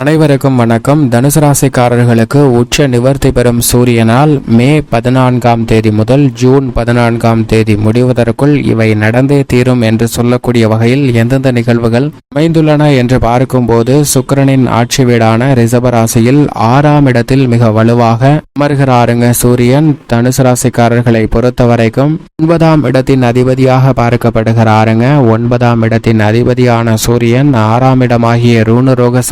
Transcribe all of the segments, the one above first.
அனைவருக்கும் வணக்கம். தனுசு ராசிக்காரர்களுக்கு உச்ச நிவர்த்தி பெறும் சூரியனால் மே பதினான்காம் தேதி முதல் ஜூன் பதினான்காம் தேதி முடிவதற்குள் இவை நடந்தே தீரும் என்று சொல்லக்கூடிய வகையில் எந்தெந்த நிகழ்வுகள் அமைந்துள்ளன என்று பார்க்கும்போது சுக்கரனின் ஆட்சி வீடான ரிசபராசியில் ஆறாம் இடத்தில் மிக வலுவாக அமர்கிறாருங்க சூரியன். தனுசு ராசிக்காரர்களை பொறுத்த வரைக்கும் ஒன்பதாம் இடத்தின் அதிபதியாக பார்க்கப்படுகிறாருங்க. ஒன்பதாம் இடத்தின் அதிபதியான சூரியன் ஆறாம் இடமாகிய ரூணரோக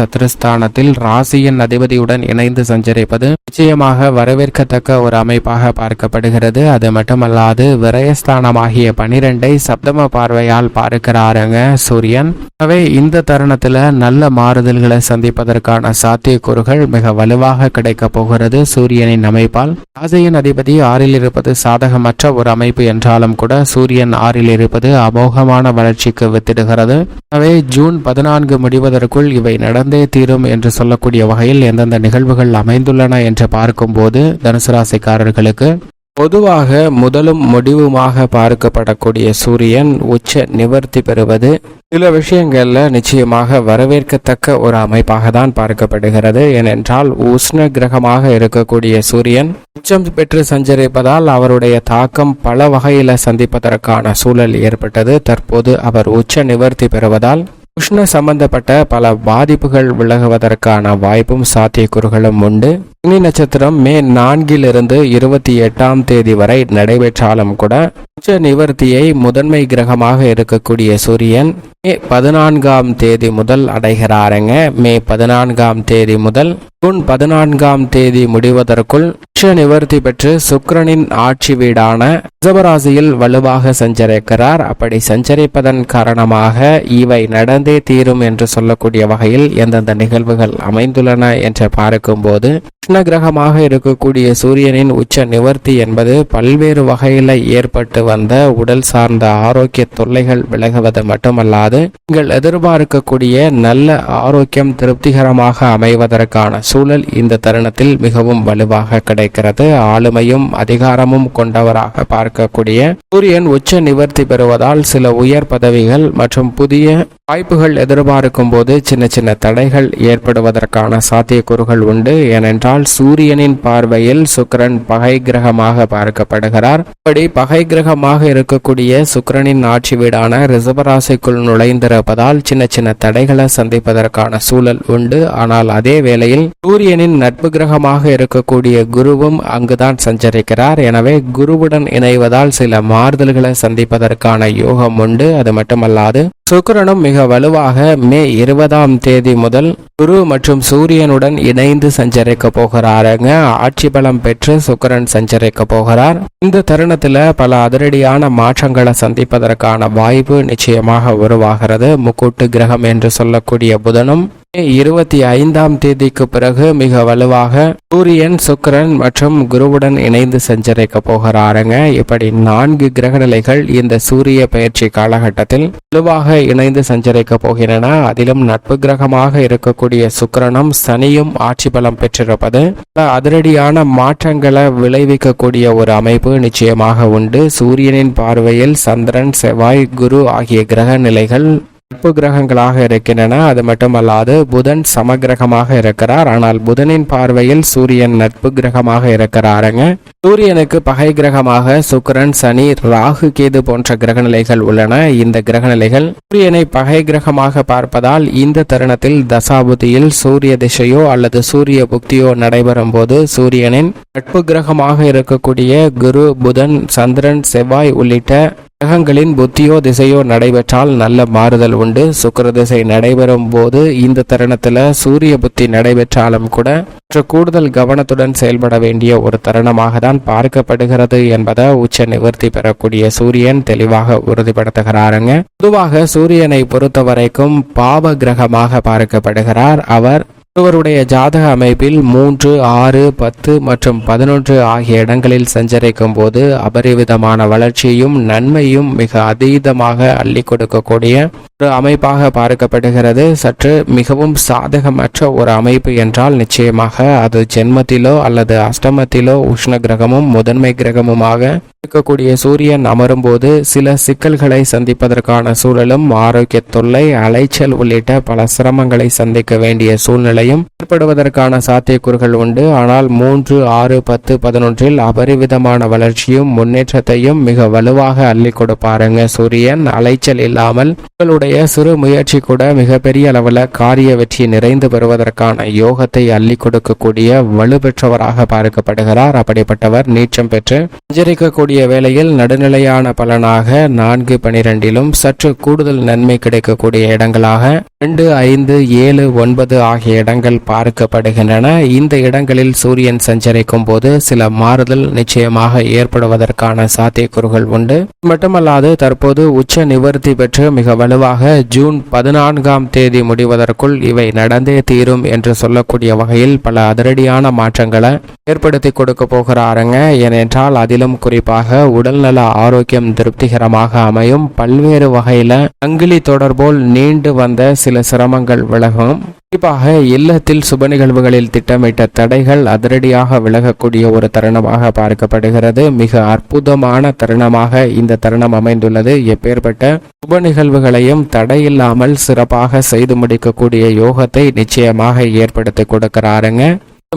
சத்ருஸ்தானத்தில் ராசியின் அதிபதியுடன் இணைந்து சஞ்சரிப்பது நிச்சயமாக வரவேற்கத்தக்க ஒரு அமைப்பாக பார்க்கப்படுகிறது. அது மட்டுமல்லாது விரயஸ்தானமாகிய பனிரெண்டை சப்தம பார்வையால் பார்க்கிறாருங்க சூரியன். எனவே இந்த தருணத்துல நல்ல மாறுதல்களை சந்திப்பதற்கான சாத்தியக்கூறுகள் மிக வலுவாக கிடைக்க போகிறது சூரியனின் அமைப்பால். ராசியின் அதிபதி ஆறில் இருப்பது சாதகமற்ற ஒரு அமைப்பு என்றாலும் கூட சூரியன் ஆறில் இருப்பது அமோகமான வளர்ச்சிக்கு வித்திடுகிறது. எனவே ஜூன் பதினான்கு முடிவதற்குள் இவை நடந்தே தீரும் என்று சொல்லக்கூடிய வகையில் எந்தெந்த நிகழ்வுகள் அமைந்துள்ளன என்று பார்க்கும்போது தனுசு ராசிக்காரர்களுக்கு பொதுவாக முதலும் முடிவுமாக பார்க்கப்படக்கூடிய சூரியன் உச்ச நிவர்த்தி பெறுவது சில விஷயங்கள்ல நிச்சயமாக வரவேற்கத்தக்க ஒரு அமைப்பாக தான் பார்க்கப்படுகிறது. ஏனென்றால் உஷ்ண கிரகமாக இருக்கக்கூடிய சூரியன் உச்சம் பெற்று சஞ்சரிப்பதால் அவருடைய தாக்கம் பல வகையில சந்திப்பதற்கான சூழல் ஏற்பட்டது. தற்போது அவர் உச்ச நிவர்த்தி பெறுவதால் உஷ்ண சம்பந்தப்பட்ட பல பாதிப்புகள் விலகுவதற்கான வாய்ப்பும் சாத்தியக்கூறுகளும் உண்டு. அக்னி நட்சத்திரம் மே நான்கிலிருந்து இருபத்தி எட்டாம் தேதி வரை நடைபெற்றாலும் கூட உச்ச நிவர்த்தியை முதன்மை கிரகமாக இருக்கக்கூடிய சூரியன் மே பதினான்காம் தேதி முதல் அடைகிறாருங்க. மே பதினான்காம் தேதி முதல் ஜூன் பதினான்காம் தேதி முடிவதற்குள் உச்ச நிவர்த்தி பெற்று சுக்ரனின் ஆட்சி வீடான ரிசபராசியில் வலுவாக சஞ்சரிக்கிறார். அப்படி சஞ்சரிப்பதன் காரணமாக இவை நடந்தே தீரும் என்று சொல்லக்கூடிய வகையில் எந்தெந்த நிகழ்வுகள் அமைந்துள்ளன என்று பார்க்கும்போது கிருஷ்ண கிரகமாக இருக்கக்கூடிய சூரியனின் உச்ச நிவர்த்தி என்பது பல்வேறு வகையில ஏற்பட்டு வந்த உடல் சார்ந்த ஆரோக்கிய தொல்லைகள் விலகுவது மட்டுமல்லாது நீங்கள் எதிர்பார்க்கக்கூடிய நல்ல ஆரோக்கியம் திருப்திகரமாக அமைவதற்கான சூழல் இந்த தருணத்தில் மிகவும் வலுவாக கிடைக்கிறது. ஆளுமையும் அதிகாரமும் கொண்டவராக பார்க்கக்கூடிய சூரியன் உச்ச நிவர்த்தி பெறுவதால் சில உயர் பதவிகள் மற்றும் புதிய வாய்ப்புகள் எதிர்பார்க்கும் போது சின்ன சின்ன தடைகள் ஏற்படுவதற்கான சாத்தியக்கூறுகள் உண்டு. ஏனென்றால் சூரியனின் பார்வையில் சுக்கிரன் பகை கிரகமாக பார்க்கப்படுகிறார். இப்படி பகை கிரகமாக இருக்கக்கூடிய சுக்கரனின் ஆட்சி வீடான ரிசபராசிக்குள் நுழைந்திருப்பதால் சின்ன சின்ன தடைகளை சந்திப்பதற்கான சூழல் உண்டு. ஆனால் அதே வேளையில் சூரியனின் நட்பு கிரகமாக இருக்கக்கூடிய குருவும் அங்குதான் சஞ்சரிக்கிறார். எனவே குருவுடன் இணைவதால் சில மாறுதல்களை சந்திப்பதற்கான யோகம் உண்டு. அது மட்டுமல்லாது சுக்கரனும் மிக வலுவாக மே இருபதாம் தேதி முதல் குரு மற்றும் சூரியனுடன் இணைந்து சஞ்சரிக்க போகிறாருங்க. ஆட்சி பலம் பெற்று சுக்கரன் சஞ்சரிக்க போகிறார். இந்த தருணத்துல பல அதிரடியான மாற்றங்களை சந்திப்பதற்கான வாய்ப்பு நிச்சயமாக உருவாகிறது. முக்கூட்டு கிரகம் என்று சொல்லக்கூடிய புதனும் இருபத்தி ஐந்தாம் தேதிக்கு பிறகு மிக வலுவாக சூரியன் சுக்கிரன் மற்றும் குருவுடன் இணைந்து சஞ்சரிக்க போகிறாருங்க. இப்படி நான்கு கிரகநிலைகள் இந்த சூரிய பயிற்சி காலகட்டத்தில் வலுவாக இணைந்து சஞ்சரிக்க போகின்றன. அதிலும் நட்பு கிரகமாக இருக்கக்கூடிய சுக்கிரனும் சனியும் ஆட்சி பலம் பெற்றிருப்பது அதிரடியான மாற்றங்களை விளைவிக்கக்கூடிய ஒரு அமைப்பு நிச்சயமாக உண்டு. சூரியனின் பார்வையில் சந்திரன் செவ்வாய் குரு ஆகிய கிரக நிலைகள் நட்பு கிரகங்களாக இருக்கின்றன. அது மட்டுமல்லாது புதன் சமகிரகமாக இருக்கிறார். ஆனால் புதனின் பார்வையில் சூரியன் நட்பு கிரகமாக இருக்கிறாருங்க. சூரியனுக்கு பகை கிரகமாக சுக்கிரன் சனி ராகு கேது போன்ற கிரகநிலைகள் உள்ளன. இந்த கிரகநிலைகள் சூரியனை பகை கிரகமாக பார்ப்பதால் இந்த தருணத்தில் தசாபுதியில் சூரிய திசையோ அல்லது சூரிய புக்தியோ நடைபெறும் போது சூரியனின் நட்பு கிரகமாக இருக்கக்கூடிய குரு புதன் சந்திரன் செவ்வாய் உள்ளிட்ட கிரகங்களின் புத்தியோ திசையோ நடைபெற்றால் நல்ல மாறுதல் உண்டு. சுக்கர திசை நடைபெறும் போது இந்த தருணத்துல சூரிய புத்தி நடைபெற்றாலும் கூட மற்ற கூடுதல் கவனத்துடன் செயல்பட வேண்டிய ஒரு தருணமாக தான் பார்க்கப்படுகிறது என்பதை உச்ச நிவர்த்தி பெறக்கூடிய சூரியன் தெளிவாக உறுதிப்படுத்துகிறாருங்க. பொதுவாக சூரியனை பொறுத்த வரைக்கும் பாவ கிரகமாக பார்க்கப்படுகிறார். அவர் ஒருவருடைய ஜாதக அமைப்பில் மூன்று ஆறு பத்து மற்றும் பதினொன்று ஆகிய இடங்களில் சஞ்சரிக்கும் போது அபரிவிதமான வளர்ச்சியும் நன்மையும் மிக அதீதமாக அள்ளி கொடுக்கக்கூடிய ஒரு அமைப்பாக பார்க்கப்படுகிறது. சற்று மிகவும் சாதகமற்ற ஒரு அமைப்பு என்றால் நிச்சயமாக அது ஜென்மத்திலோ அல்லது அஷ்டமத்திலோ உஷ்ண கிரகமும் முதன்மை கிரகமுமாக இருக்கக்கூடிய சூரியன் அமரும் போது சில சிக்கல்களை சந்திப்பதற்கான சூழலும் ஆரோக்கிய தொல்லை அலைச்சல் உள்ளிட்ட பல சிரமங்களை சந்திக்க வேண்டிய சூழ்நிலை நிலையும் ஏற்படுவதற்கான சாத்தியக்கூறுகள் உண்டு. ஆனால் மூன்று ஆறு பத்து பதினொன்றில் அபரிவிதமான வளர்ச்சியும் முன்னேற்றத்தையும் மிக வலுவாக அள்ளி கொடுப்பாருங்க. சூரியன் அலைச்சல் இல்லாமல் உங்களுடைய சிறு முயற்சி கூட மிகப்பெரிய அளவில் காரிய வெற்றி நிறைந்து பெறுவதற்கான யோகத்தை அள்ளி கொடுக்கக்கூடிய வலுப்பெற்றவராக பார்க்கப்படுகிறார். அப்படிப்பட்டவர் நீச்சம் பெற்று சஞ்சரிக்கக்கூடிய வேளையில் நடுநிலையான பலனாக நான்கு பனிரெண்டிலும் சற்று கூடுதல் நன்மை கிடைக்கக்கூடிய இடங்களாக ரெண்டு ஐந்து ஏழு ஒன்பது ஆகிய இடங்கள் பார்க்கப்படுகின்றன. இந்த இடங்களில் சூரியன் சஞ்சரிக்கும் போது சில மாறுதல் நிச்சயமாக ஏற்படுவதற்கான சாத்தியக்கூறுகள் உண்டு. மட்டுமல்லாது தற்போது உச்ச நிவர்த்தி பெற்று மிக வலுவாக ஜூன் பதினான்காம் தேதி முடிவதற்குள் இவை நடந்தே தீரும் என்று சொல்லக்கூடிய வகையில் பல அதிரடியான மாற்றங்களை ஏற்படுத்தி கொடுக்க போகிறாருங்க. ஏனென்றால் அதிலும் குறிப்பாக உடல்நல ஆரோக்கியம் திருப்திகரமாக அமையும். பல்வேறு வகையில சங்கிலி தொடர்போல் நீண்டு வந்த சில சிரமங்கள் விலகும். குறிப்பாக இல்லத்தில் சுப நிகழ்வுகளில் திட்டமிட்ட தடைகள் அதிரடியாக விலகக்கூடிய ஒரு தருணமாக பார்க்கப்படுகிறது. மிக அற்புதமான தருணமாக இந்த தருணம் அமைந்துள்ளது. எப்பேற்பட்ட சுப நிகழ்வுகளையும் தடையில்லாமல் சிறப்பாக செய்து முடிக்கக்கூடிய யோகத்தை நிச்சயமாக ஏற்படுத்தி கொடுக்கிறாருங்க.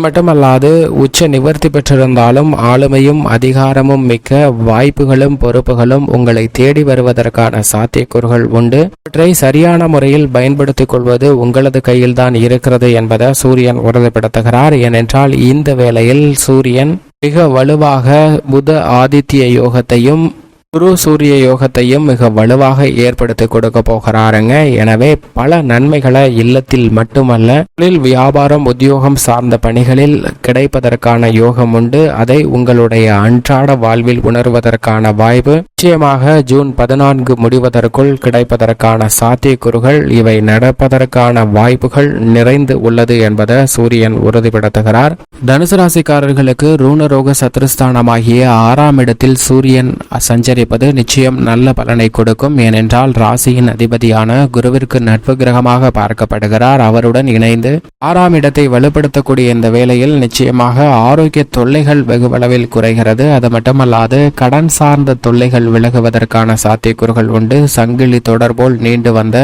மட்டுமல்லாது உச்ச நிவர்த்தி பெற்றிருந்தாலும் ஆளுமையும் அதிகாரமும் மிக்க வாய்ப்புகளும் பொறுப்புகளும் உங்களை தேடி வருவதற்கான சாத்தியக்கூறுகள் உண்டு. அவற்றை சரியான முறையில் பயன்படுத்திக் கொள்வது உங்களது கையில்தான் இருக்கிறது என்பதை சூரியன் உறுதிப்படுத்துகிறார். ஏனென்றால் இந்த வேளையில் சூரியன் மிக வலுவாக புத ஆதித்ய யோகத்தையும் குரு சூரிய யோகத்தையும் மிக வலுவாக ஏற்படுத்தி கொடுக்க போகிறாருங்க. எனவே பல நன்மைகளை இல்லத்தில் மட்டுமல்ல தொழில் வியாபாரம் உத்தியோகம் சார்ந்த பணிகளில் கிடைப்பதற்கான யோகம் உண்டு. அதை உங்களுடைய அன்றாட வாழ்வில் உணர்வதற்கான வாய்ப்பு. நிச்சயமாக ஜூன் பதினான்கு முடிவதற்குள் கிடைப்பதற்கான சாத்தியக்கூறுகள் இவை நடப்பதற்கான வாய்ப்புகள் நிறைந்து உள்ளது என்பதை சூரியன் உறுதிப்படுத்துகிறார். தனுசு ராசிக்காரர்களுக்கு ரூணரோக சத்ருஸ்தானமாகிய ஆறாம் இடத்தில் சூரியன் சஞ்சரி சஞ்சரிப்பது நிச்சயம் நல்ல பலனை கொடுக்கும். ஏனென்றால் ராசியின் அதிபதியான குருவிற்கு நட்பு கிரகமாக பார்க்கப்படுகிறார். அவருடன் இணைந்து ஆறாம் இடத்தை வலுப்படுத்தக்கூடிய இந்த வேளையில் நிச்சயமாக ஆரோக்கிய தொல்லைகள் வெகுவளவில் குறைகிறது. அது மட்டுமல்லாது கடன் சார்ந்த தொல்லைகள் விலகுவதற்கான சாத்தியக்கூறுகள் உண்டு. சங்கிலி தொடர்போல் நீண்டு வந்த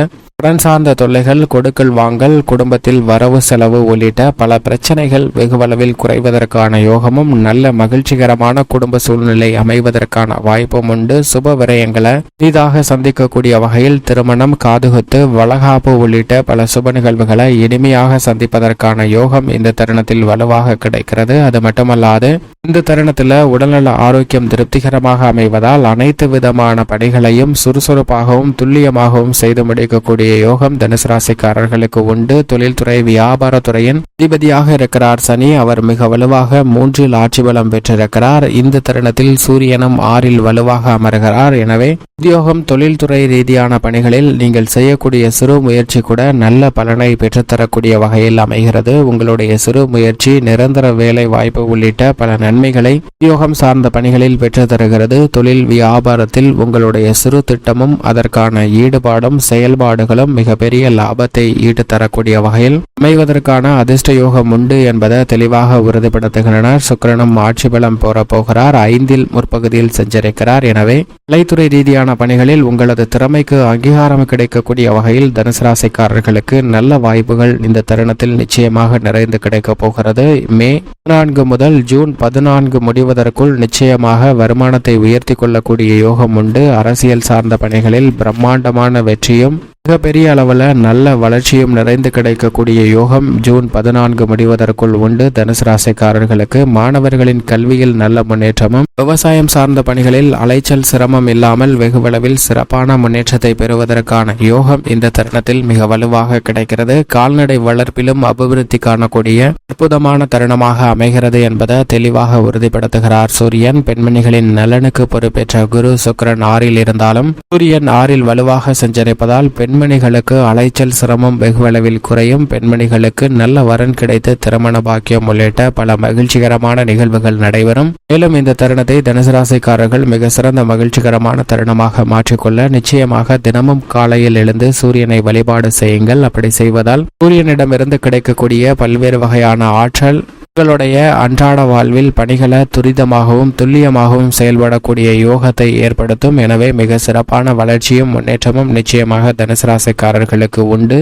கடன் சார்ந்த தொல்லைகள் கொடுக்கல் வாங்கல் குடும்பத்தில் வரவு செலவு உள்ளிட்ட பல பிரச்சனைகள் வெகுவளவில் குறைவதற்கான யோகமும் நல்ல மகிழ்ச்சிகரமான குடும்ப சூழ்நிலை அமைவதற்கான வாய்ப்பும் உண்டு. சுப விரயங்களை புதிதாக சந்திக்கக்கூடிய வகையில் திருமணம் காதுகுத்து வளகாப்பு உள்ளிட்ட பல சுப நிகழ்வுகளை இனிமையாக சந்திப்பதற்கான யோகம் இந்த தருணத்தில் வலுவாக கிடைக்கிறது. அது மட்டுமல்லாது இந்த தருணத்தில் உடல்நல ஆரோக்கியம் திருப்திகரமாக அமைவதால் அனைத்து விதமான பணிகளையும் சுறுசுறுப்பாகவும் துல்லியமாகவும் செய்து முடிக்கக்கூடிய யோகம் தனுசு ராசிக்காரர்களுக்கு உண்டு. தொழில்துறை வியாபாரத்துறையின் அதிபதியாக இருக்கிறார் சனி. அவர் மிக வலுவாக மூன்றில் ஆட்சி பலம் பெற்றிருக்கிறார். இந்த தருணத்தில் சூரியனும் ஆறில் வலுவாக அமர்கிறார். எனவே உத்தியோகம் தொழில்துறை ரீதியான பணிகளில் நீங்கள் செய்யக்கூடிய சிறு முயற்சி கூட நல்ல பலனை பெற்றுத்தரக்கூடிய வகையில் அமைகிறது. உங்களுடைய சிறு முயற்சி நிரந்தர வேலை வாய்ப்பு உள்ளிட்ட பல நன்மைகளை உத்தியோகம் சார்ந்த பணிகளில் பெற்று தருகிறது தொழில் வியாபாரத்தில் உங்களுடைய சிறு திட்டமும் அதற்கான ஈடுபாடும் செயல்பாடுகளும் மிகப்பெரிய லாபத்தை ஈட்டுத்தரக்கூடிய வகையில் அமைவதற்கான அதிர்ஷ்ட யோகம் உண்டு என்பதை தெளிவாக உறுதிப்படுத்துகின்றனர். சுக்கிரனும் ஆட்சி பலம் போற போகிறார். ஐந்தில் முற்பகுதியில் சஞ்சரிக்கிறார் எனவே கலைத்துறை ரீதியான பணிகளில் உங்களது திறமைக்கு அங்கீகாரம் கிடைக்கக்கூடிய வகையில் தனுசு ராசிக்காரர்களுக்கு நல்ல வாய்ப்புகள் இந்த தருணத்தில் நிச்சயமாக நிறைந்து கிடைக்கப் போகிறது. மே பதினான்கு முதல் ஜூன் பதினான்கு முடிவதற்குள் நிச்சயமாக வருமானத்தை உயர்த்தி கொள்ளக்கூடிய யோகம் உண்டு. அரசியல் சார்ந்த பணிகளில் பிரம்மாண்டமான வெற்றியும் மிகப்பெரிய அளவில் நல்ல வளர்ச்சியும் நிறைந்து கிடைக்கக்கூடிய யோகம் ஜூன் பதினான்கு முடிவதற்குள் உண்டு. தனுசு ராசிக்காரர்களுக்கு மாணவர்களின் கல்வியில் நல்ல முன்னேற்றமும் விவசாயம் சார்ந்த பணிகளில் அலைச்சல் சிரமம் இல்லாமல் வெகுவளவில் சிறப்பான முன்னேற்றத்தை பெறுவதற்கான யோகம் இந்த தருணத்தில் மிக வலுவாக கிடைக்கிறது. கால்நடை வளர்ப்பிலும் அபிவிருத்தி காணக்கூடிய அற்புதமான தருணமாக அமைகிறது என்பதை தெளிவாக உறுதிப்படுத்துகிறார் சூரியன். பெண்மணிகளின் நலனுக்கு பொறுப்பேற்ற குரு சுக்கிரன் ஆறில் இருந்தாலும் சூரியன் ஆறில் வலுவாக சஞ்சரிப்பதால் பெண்மணிகளுக்கு அலைச்சல் சிரமம் வெகுவளவில் குறையும். பெண்மணிகளுக்கு நல்ல வரன் கிடைத்து திருமண பாக்கியம் உள்ளிட்ட பல மகிழ்ச்சிகரமான நிகழ்வுகள் நடைபெறும். மேலும் இந்த தருணத்தை தனுசு ராசிக்காரர்கள் மிக சிறந்த மகிழ்ச்சிகரமான தருணமாக மாற்றிக்கொள்ள நிச்சயமாக தினமும் காலையில் எழுந்து சூரியனை வழிபாடு செய்யுங்கள். அப்படி செய்வதால் சூரியனிடமிருந்து கிடைக்கக்கூடிய பல்வேறு வகையான ஆற்றல் உங்களுடைய அன்றாட வாழ்வில் பணிகளை துரிதமாகவும் துல்லியமாகவும் செயல்படக்கூடிய யோகத்தை ஏற்படுத்தும். எனவே மிக சிறப்பான வளர்ச்சியும் முன்னேற்றமும் நிச்சயமாக தனுசு ராசிக்காரர்களுக்கு உண்டு.